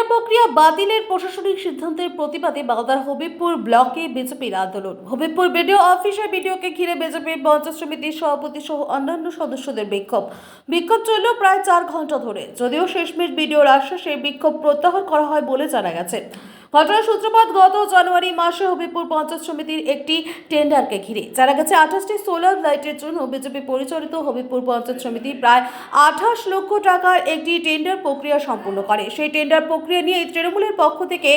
Tender প্রক্রিয়া বাতিলের প্রশাসনিক সিদ্ধান্তের প্রতিবাদে মালদার হবিবপুর ব্লকে বিজেপির আন্দোলন। হবিবপুর বিডিও অফিসের বিডিওকে ঘিরে বিজেপির পঞ্চায়েত সমিতির সভাপতি সহ অন্যান্য সদস্যদের বিক্ষোভ। বিক্ষোভ চলল প্রায় চার ঘণ্টা ধরে। যদিও শেষমেশ বিডিওর আশ্বাসে বিক্ষোভ প্রত্যাহার করা হয় বলে জানা গেছে। ঘটনার সূত্রপাত গত জানুয়ারি মাসে হবিবপুর পঞ্চায়েত সমিতির একটি টেন্ডারকে ঘিরে। জানা গেছে, আঠাশটি সোলার লাইটের জন্য বিজেপি পরিচালিত হবিবপুর পঞ্চায়েত সমিতি প্রায় আঠাশ লক্ষ টাকার একটি টেন্ডার প্রক্রিয়া সম্পূর্ণ করে। সেই টেন্ডার প্রক্রিয়া নিয়ে তৃণমূলের পক্ষ থেকে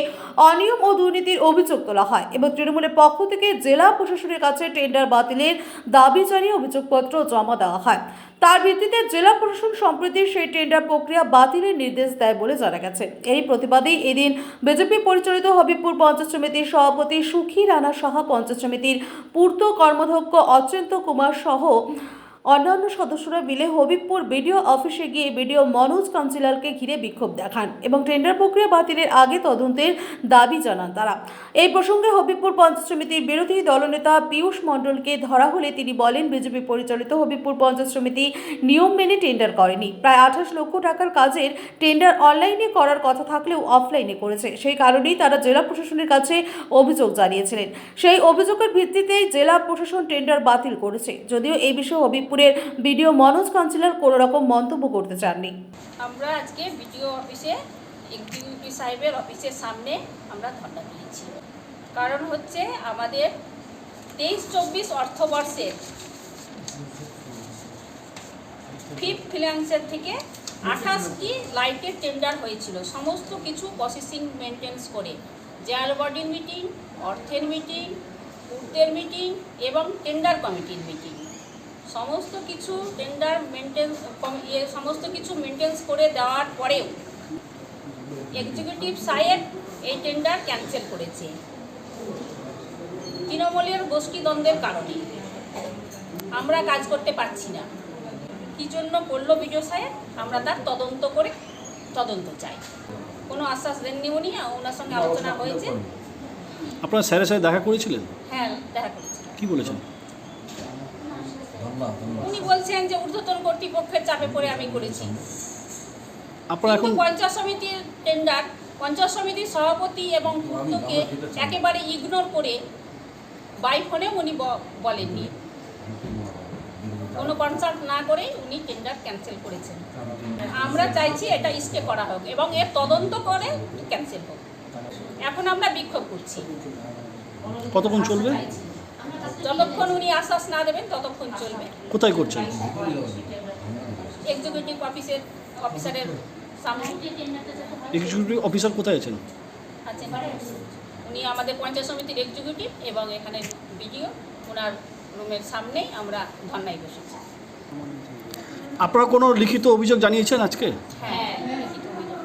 অনিয়ম ও দুর্নীতির অভিযোগ তোলা হয় এবং তৃণমূলের পক্ষ থেকে জেলা প্রশাসনের কাছে টেন্ডার বাতিলের দাবি জানিয়ে অভিযোগপত্র জমা দেওয়া হয়। তার ভিত্তিতে জেলা প্রশাসন সম্প্রতি সেই টেন্ডার প্রক্রিয়া বাতিলের নির্দেশ দেয় বলে জানা গেছে। এই প্রতিবাদেই এদিন বিজেপি পরিচালিত হবিপুর পঞ্চায়েত সমিতির সভাপতি সুখী রানা সাহা, পঞ্চায়েত সমিতির পূর্ত কর্মাধ্যক্ষ অচিন্ত কুমার সহ অন্যান্য সদস্যরা মিলে হবিবপুর বিডিও অফিসে গিয়ে বিডিও মনোজ কাঞ্চিলালকে ঘিরে বিক্ষোভ দেখান এবং টেন্ডার প্রক্রিয়া বাতিলের আগে তদন্তের দাবি জানান তারা। এই প্রসঙ্গে হবিবপুর পঞ্চায়েত সমিতির বিরোধী দলনেতা পীয়ূষ মণ্ডলকে ধরা হলে তিনি বলেন, বিজেপি পরিচালিত হবিবপুর পঞ্চায়েত সমিতি নিয়ম মেনে টেন্ডার করেনি। প্রায় আঠাশ লক্ষ টাকার কাজের টেন্ডার অনলাইনে করার কথা থাকলেও অফলাইনে করেছে। সেই কারণেই তারা জেলা প্রশাসনের কাছে অভিযোগ জানিয়েছিলেন। সেই অভিযোগের ভিত্তিতেই জেলা প্রশাসন টেন্ডার বাতিল করেছে। যদিও এই বিষয়ে হবিবপুরের বিডিও মনোজ কাঞ্চিলার কোনো রকম মন্তব্য করতে চাননি। আমরা আজকে বিডিও অফিসে এক্সিকিউটিভ সাহেবের অফিসের সামনে আমরা ধর্ণা দিয়েছি কারণ হচ্ছে আমাদের তেইশ চব্বিশ অর্থবর্ষের ফিফথ ফিনান্সের থেকে আঠাশটি লাইটের টেন্ডার হয়েছিল। সমস্ত কিছু প্রসেসিং মেনটেন্স করে। জেনারেল বডির মিটিং, অর্থের মিটিং পূর্তের মিটিং এবং টেন্ডার কমিটির মিটিং। সমস্ত কিছু টেন্ডার মেনটেন ইয়ে সমস্ত কিছু মেনটেন্স করে দেওয়ার পরেও এক্সিকিউটিভ সাহেব এই টেন্ডার ক্যান্সেল করেছে। তৃণমূলের গোষ্ঠীদ্বন্দ্বের কারণে। আমরা কাজ করতে পারছি না। কী জন্য করল বিজয় সাহেব? আমরা তার তদন্ত করে তদন্ত চাই। কোনো আশ্বাস দেননি উনি ওনার সঙ্গে আলোচনা হয়েছে। আপনার স্যারের সাথে দেখা করেছিলেন? হ্যাঁ দেখা করেছিলাম। কি বলেছেন? উনি বলছেন যে ঊর্ধ্বতন কর্তৃপক্ষের চাপে পড়ে আমি করেছি। আপনারা এখন কিন্তু পঞ্চায়েত সমিতির টেন্ডার পঞ্চায়েত সমিতির সভাপতি এবং পূর্তকে একেবারে ইগনোর করে বাই ফোনে উনি বলেননি। কোনো কনসাল্ট না করেই উনি টেন্ডার ক্যান্সেল করেছেন। আমরা চাইছি এটা স্টে করা হোক এবং এর তদন্ত করে ক্যান্সেল হোক। এখন আমরা বিক্ষোভ করছি। কতক্ষণ চলবে? যতক্ষণ উনি আশ্বাস না দেবেন ততক্ষণ চলবে। কোথায় করছেন? এক্সিকিউটিভ অফিসের অফিসারের সামনে। এক্সিকিউটিভ অফিসার কোথায় আছেন? আছেন। উনি আমাদের পঞ্চায়েত সমিতির এক্সিকিউটিভ এবং এখানে বিডিও ওনার রুমের সামনেই আমরা ধর্নায় বসেছি। আপনারা কোনো লিখিত অভিযোগ জানিয়েছেন আজকে? হ্যাঁ লিখিত অভিযোগ।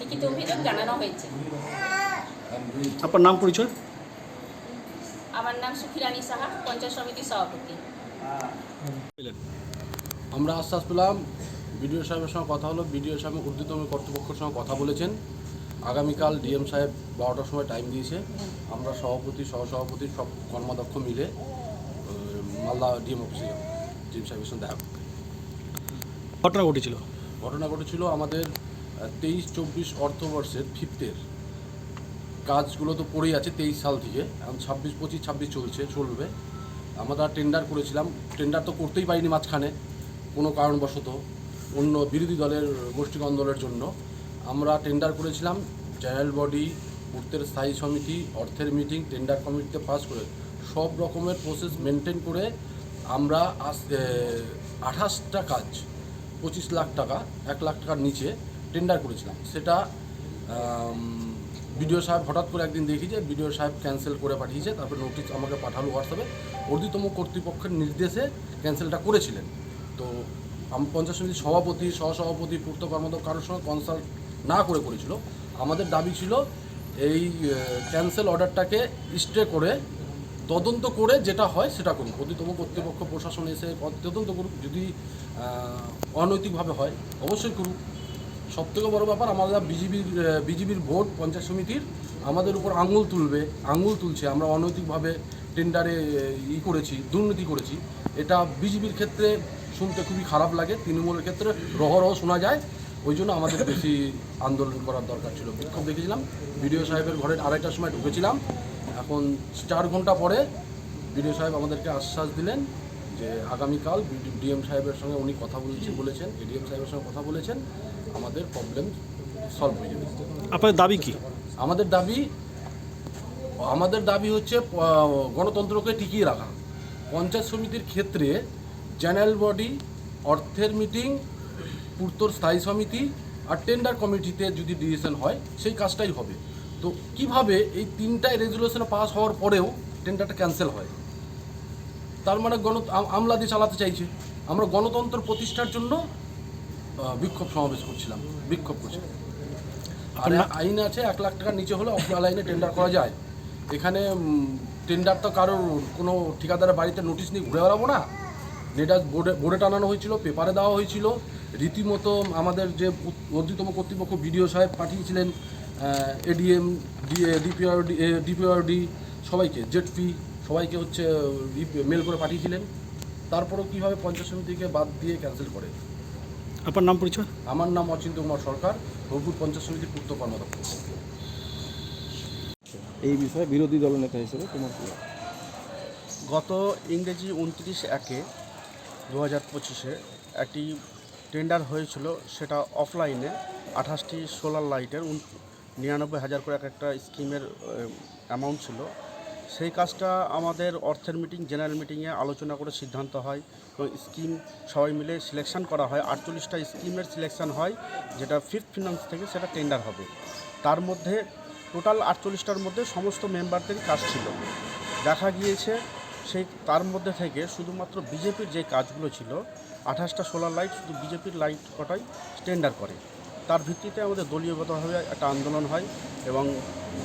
লিখিত অভিযোগ জানানো হয়েছে। আপনার নাম পরিচয়? আমার নাম সুখিরানী সাহা পঞ্চায়েত সমিতির সভাপতি। আমরা আশ্বাস পেলাম বিডিও সাহেবের সঙ্গে কথা হলো বিডিও সাহেব ঊর্ধ্বতম কর্তৃপক্ষের সঙ্গে কথা বলেছেন। আগামীকাল ডিএম সাহেব বারোটার সময় টাইম দিয়েছে। আমরা সভাপতি সহসভাপতি সব কর্মাধ্যক্ষ মিলে মালদা ডিএম অফিসে ডিএম সাহেবের সঙ্গে দেখা ঘটনা ঘটেছিল? ঘটনা ঘটেছিল আমাদের তেইশ চব্বিশ অর্থবর্ষের ফিফথের কাজগুলো তো পড়েই আছে তেইশ সাল থেকে। এখন ছাব্বিশ, পঁচিশ, ছাব্বিশ চলছে, চলবে। আমরা টেন্ডার করেছিলাম। টেন্ডার তো করতেই পারিনি মাঝখানে। কোনো কারণবশত অন্য বিরোধী দলের গোষ্ঠী আন্দোলনের জন্য। আমরা টেন্ডার করেছিলাম জেনারেল বডি পূর্তের স্থায়ী সমিতি, অর্থের মিটিং টেন্ডার কমিটিতে পাস করে। সব রকমের প্রসেস মেনটেন করে আমরা আঠাশটা কাজ, পঁচিশ লাখ টাকা, এক লাখ টাকার নিচে টেন্ডার করেছিলাম। সেটা বিডিও সাহেব হঠাৎ করে একদিন দেখি যে বিডিও সাহেব ক্যান্সেল করে পাঠিয়েছে, তারপর নোটিশ আমাকে পাঠালো হোয়াটসঅ্যাপে ঊর্ধ্বতম কর্তৃপক্ষের নির্দেশে ক্যান্সেলটা করেছিলেন। তো আমি, পঞ্চায়েত সমিতির সভাপতি, সহসভাপতি, পূর্ত কর্মদক্ষ কারোর সঙ্গে কনসাল্ট না করে করেছিল। আমাদের দাবি ছিল এই ক্যান্সেল অর্ডারটাকে স্টে করে, তদন্ত করে যেটা হয় সেটা করুক অধিতম কর্তৃপক্ষ প্রশাসন এসে তদন্ত করুক। যদি অনৈতিকভাবে হয়, অবশ্যই করুক। সব থেকে বড় ব্যাপার, আমাদের বিজেপির বিজেপির ভোট পঞ্চায়েত সমিতির আমাদের উপর আঙুল তুলবে, আঙুল তুলছে। আমরা অনৈতিকভাবে টেন্ডারে ই করেছি, দুর্নীতি করেছি। এটা বিজেপির ক্ষেত্রে শুনতে খুবই খারাপ লাগে, তৃণমূলের ক্ষেত্রে রহ রহ শোনা যায়। ওই জন্য আমাদের বেশি আন্দোলন করার দরকার ছিল। বিক্ষোভ দেখেছিলাম, বিডিও সাহেবের ঘরের আড়াইটার সময় ঢুকেছিলাম। এখন চার ঘণ্টা পরে বিডিও সাহেব আমাদেরকে আশ্বাস দিলেন যে আগামীকাল ডিএম সাহেবের সঙ্গে উনি কথা বলেছি বলেছেন এডিএম সাহেবের সঙ্গে কথা বলেছেন। আমাদের প্রবলেম সলভ হয়ে যাবে। আপনার দাবি কি? আমাদের দাবি আমাদের দাবি হচ্ছে গণতন্ত্রকে টিকিয়ে রাখা। পঞ্চায়েত সমিতির ক্ষেত্রে চ্যানেল বডি অর্থের মিটিং পূর্তর স্থায়ী সমিতি আর টেন্ডার কমিটিতে যদি ডিসিশন হয় সেই কাজটাই হবে। তো কীভাবে এই তিনটায় রেজুলেশন পাস হওয়ার পরেও টেন্ডারটা ক্যান্সেল হয়? তার মানে গণ আম- আমলা দিয়ে চালাতে চাইছে। আমরা গণতন্ত্র প্রতিষ্ঠার জন্য বিক্ষোভ সমাবেশ করছিলাম বিক্ষোভ করছিলাম। আর আইন আছে এক লাখ টাকার নিচে হলে অফলাইন লাইনে টেন্ডার করা যায়। এখানে টেন্ডার তো কারোর কোনো ঠিকাদারের বাড়িতে নোটিশ নিয়ে ঘুরে বেড়াবো না। এটা বোর্ডে বোর্ডে টানানো হয়েছিল পেপারে দেওয়া হয়েছিল। রীতিমতো আমাদের যে উত- কর্তৃপক্ষ বিডিও সাহেব পাঠিয়েছিলেন এডিএম ডিপিআরডি ডিপিআরডি সবাইকে জেডপি সবাইকে হচ্ছে মেল করে পাঠিয়েছিলেন। তারপরেও কীভাবে পঞ্চায়েত সমিতিকে বাদ দিয়ে ক্যান্সেল করে? আপনার নাম পরিচয়? আমার নাম অচিন্ত কুমার সরকার রঘুপুর পঞ্চায়েত সমিতির পূর্ত কর্মদক্ষ এই বিষয়ে বিরোধী দলনেতা হিসেবে তোমার কি গত ইংরেজি উনত্রিশ একে দু হাজার পঁচিশে একটি টেন্ডার হয়েছিল সেটা অফলাইনে আঠাশটি সোলার লাইটের উন- নিরানব্বই হাজার করে এক একটা স্কিমের অ্যামাউন্ট ছিল। সেই কাজটা আমাদের অর্থের মিটিং, জেনারেল মিটিংয়ে আলোচনা করে সিদ্ধান্ত হয়। এবং স্কিম সবাই মিলে সিলেকশন করা হয়। আটচল্লিশটা স্কিমের সিলেকশন হয়, যেটা ফিফথ ফিনান্স থেকে সেটা টেন্ডার হবে। তার মধ্যে টোটাল আটচল্লিশটার মধ্যে সমস্ত মেম্বারদেরই কাজ ছিল। দেখা গিয়েছে সেই তার মধ্যে থেকে শুধুমাত্র বিজেপির যে কাজগুলো ছিল, আঠাশটা সোলার লাইট শুধু বিজেপির লাইট কটাই টেন্ডার করে। তার ভিত্তিতে আমাদের দলীয়গতভাবে একটা আন্দোলন হয় এবং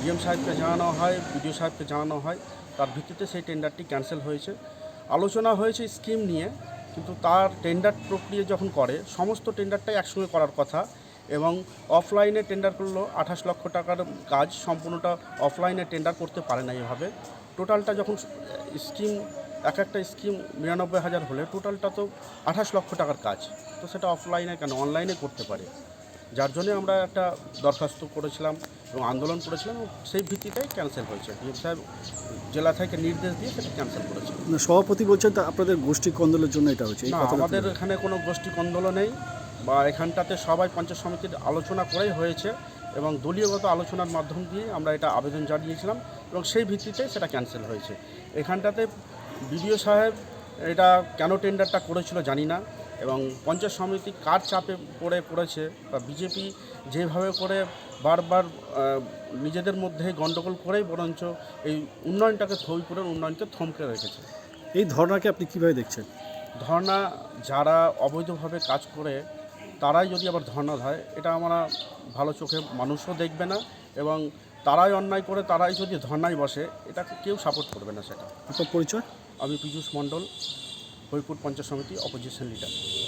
ডিএম সাহেবকে জানানো হয়, বিডিও সাহেবকে জানানো হয়। তার ভিত্তিতে সেই টেন্ডারটি ক্যান্সেল হয়েছে। আলোচনা হয়েছে স্কিম নিয়ে, কিন্তু তার টেন্ডার প্রক্রিয়া যখন করে, সমস্ত টেন্ডারটাই একসঙ্গে করার কথা এবং অফলাইনে টেন্ডার করল, আঠাশ লক্ষ টাকার কাজ সম্পূর্ণটা অফলাইনে টেন্ডার করতে পারে না এভাবে। টোটালটা যখন স্কিম, এক একটা স্কিম নিরানব্বই হাজার হলে টোটালটা তো আঠাশ লক্ষ টাকার কাজ। তো সেটা অফলাইনে কেন? অনলাইনে করতে পারে। যার জন্য আমরা একটা দরখাস্ত করেছিলাম এবং আন্দোলন করেছিলাম এবং সেই ভিত্তিতেই ক্যান্সেল হয়েছে। ডিএম সাহেব জেলা থেকে নির্দেশ দিয়ে সেটা ক্যান্সেল করেছে। সভাপতি বলছেন তা আপনাদের গোষ্ঠী কন্দলের জন্য এটা হচ্ছে আমাদের এখানে কোনো গোষ্ঠী কন্দল নেই বা এখানটাতে সবাই পঞ্চায়েত সমিতির আলোচনা করেই হয়েছে এবং দলীয়গত আলোচনার মাধ্যম দিয়ে আমরা এটা আবেদন জানিয়েছিলাম এবং সেই ভিত্তিতে সেটা ক্যান্সেল হয়েছে। এখানটাতে বিডিও সাহেব এটা কেন টেন্ডারটা করেছিল জানি না। এবং পঞ্চায়েত সমিতি কার চাপে পড়ে পড়েছে বা বিজেপি যেভাবে করে বারবার নিজেদের মধ্যে গণ্ডগোল করেই বরঞ্চ এই উন্নয়নটাকে থইপুরের উন্নয়নকে থমকে রেখেছে। এই ধর্নাকে আপনি কীভাবে দেখছেন? ধর্না যারা অবৈধভাবে কাজ করে তারাই যদি আবার ধর্না দেয় এটা আমরা ভালো চোখে মানুষও দেখবে না এবং তারাই অন্যায় করে তারাই যদি ধর্নায় বসে এটাকে কেউ সাপোর্ট করবে না সেটা। আপনার পরিচয়? আমি পীযূষ মণ্ডল। হরিপুর পঞ্চায়েত সমিতি অপোজিশন লিডার